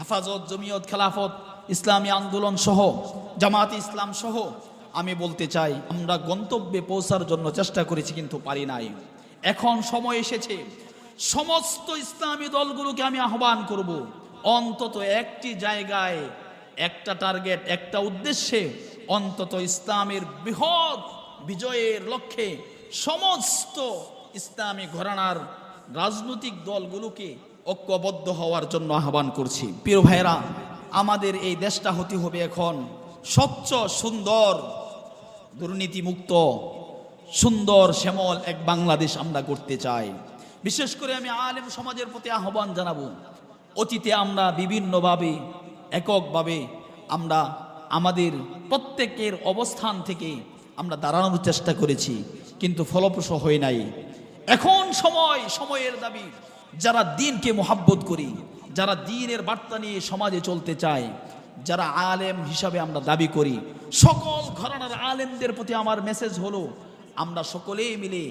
হেফাজত, জমিয়ত, খেলাফত, ইসলামী আন্দোলন সহ জামাত ইসলাম সহ, আমি বলতে চাই, আমরা গন্তব্যে পৌঁছার জন্য চেষ্টা করেছি কিন্তু পারি নাই। এখন সময় এসেছে। সমস্ত ইসলামী দলগুলোকে আমি আহ্বান করব, অন্তত একটি জায়গায় একটা টার্গেট, একটা উদ্দেশ্যে অন্তত ইসলামের বৃহৎ বিজয়ের লক্ষ্যে সমস্ত ইসলামী ঘরানার রাজনৈতিক দলগুলোকে ঐক্যবদ্ধ হওয়ার জন্য আহ্বান করছি। প্রিয় ভাইরা আমাদের এই দেশটা হতে হবে এখন স্বচ্ছ, সুন্দর, দুর্নীতিমুক্ত, সুন্দর, শ্যামল এক বাংলাদেশ আমরা করতে চাই। বিশেষ করে আমি আলেম সমাজের প্রতি আহ্বান জানাব। অতীতে আমরা বিভিন্নভাবে, এককভাবে আমরা আমাদের প্রত্যেকের অবস্থান থেকে আমরা দাঁড়ানোর চেষ্টা করেছি, কিন্তু ফলপ্রসূ হয় নাই। এখন সময়, সময়ের দাবি। যারা দিনকে মোহাব্বত করি, যারা দিনের বার্তা নিয়ে সমাজে চলতে চায়, যারা আলেম হিসাবে আমরা দাবি করি, সকল ঘরানার আলেমদের প্রতি আমার মেসেজ হলো, আমরা সকলেই মিলে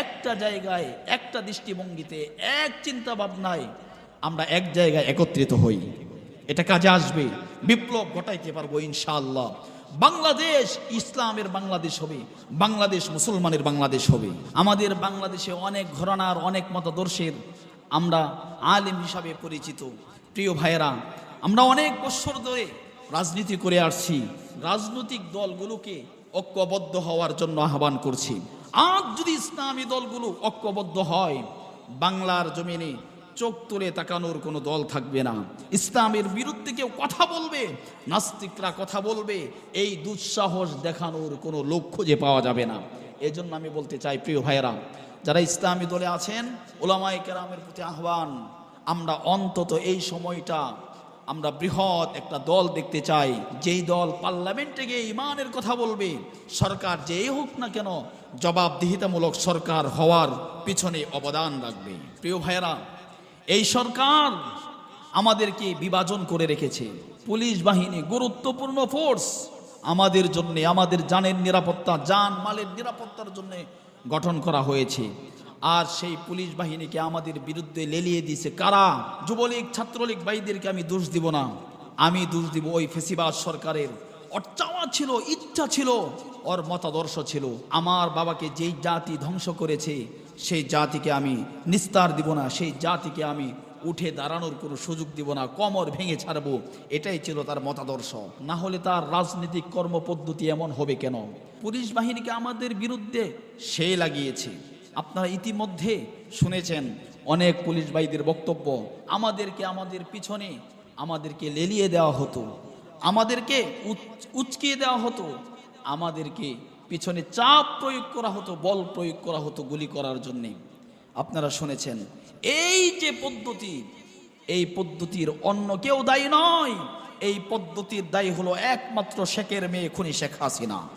একটা জায়গায়, একটা দৃষ্টিভঙ্গিতে, এক চিন্তা ভাবনায় আমরা এক জায়গায় একত্রিত হই। এটা কাজে আসবে, বিপ্লব ঘটাইতে পারব ইনশাআল্লাহ। বাংলাদেশ ইসলামের বাংলাদেশ হবে, বাংলাদেশ মুসলমানের বাংলাদেশ হবে। আমাদের বাংলাদেশে অনেক ঘরানার, অনেক মতাদর্শের আমরা আলেম হিসাবে পরিচিত। প্রিয় ভাইয়েরা, আমরা অনেক বছর ধরে রাজনীতি করে আসছি। রাজনৈতিক দলগুলোকে ঐক্যবদ্ধ হওয়ার জন্য আহ্বান করছি। আজ যদি ইসলামী দলগুলো ঐক্যবদ্ধ হয়, বাংলার জমিনে চোখ তুলে তাকানোর কোনো দল থাকবে না। ইসলামের বিরুদ্ধে কেউ কথা বলবে, নাস্তিকরা কথা বলবে, এই দুঃসাহস দেখানোর কোনো লক্ষ্য যে পাওয়া যাবে না। এজন্য আমি বলতে চাই, প্রিয় ভাইয়েরা, যারা ইসলামী দলে আছেন ওলামাই কেরামের প্রতি আহ্বান, আমরা অন্তত এই সময়টা আমরা বৃহৎ একটা দল দেখতে চাই। যেই দল পার্লামেন্টে গিয়ে ইমানের কথা বলবে, সরকার যেই হোক না কেন, জবাবদিহিতামূলক সরকার হওয়ার পিছনে অবদান রাখবে। প্রিয় ভাইয়েরা এই সরকার আমাদেরকে বিভাজন করে রেখেছে। পুলিশ বাহিনী, গুরুত্বপূর্ণ ফোর্স আমাদের জন্য, আমাদের জানের নিরাপত্তা, যান মালের নিরাপত্তার জন্য গঠন করা হয়েছে। আর সেই পুলিশ বাহিনীকে আমাদের বিরুদ্ধে লেলিয়ে দিয়েছে কারা? যুবলীগ, ছাত্রলীগ ভাইদেরকে আমি দোষ দিব না। আমি দোষ দিব ওই ফেসিবাদ সরকারের। ওর চাওয়া ছিল, ইচ্ছা ছিল, ওর মতাদর্শ ছিল। আমার বাবাকে যেই জাতি ধ্বংস করেছে সেই জাতিকে আমি নিস্তার দিব না, সেই জাতিকে আমি উঠে দাঁড়ানোর কোনো সুযোগ দিব না, কমর ভেঙে ছাড়বো। এটাই ছিল তার মতাদর্শ। না হলে তার রাজনৈতিক কর্মপদ্ধতি এমন হবে কেন? পুলিশ বাহিনীকে আমাদের বিরুদ্ধে সে লাগিয়েছে। আপনারা ইতিমধ্যে শুনেছেন অনেক পুলিশ ভাইদের বক্তব্য। আমাদেরকে আমাদের পিছনে আমাদেরকে লেলিয়ে দেওয়া হতো। আমাদেরকে উচকিয়ে দেওয়া হতো। আমাদেরকে পিছনে চাপ প্রয়োগ করা হতো, বল প্রয়োগ করা হতো গুলি করার জন্যে। আপনারা শুনেছেন, এই যে পদ্ধতি, এই পদ্ধতির অন্য কেউ দায়ী নয়। এই পদ্ধতির দায়ী হলো একমাত্র শেখের মেয়ে খুনি শেখ হাসিনা।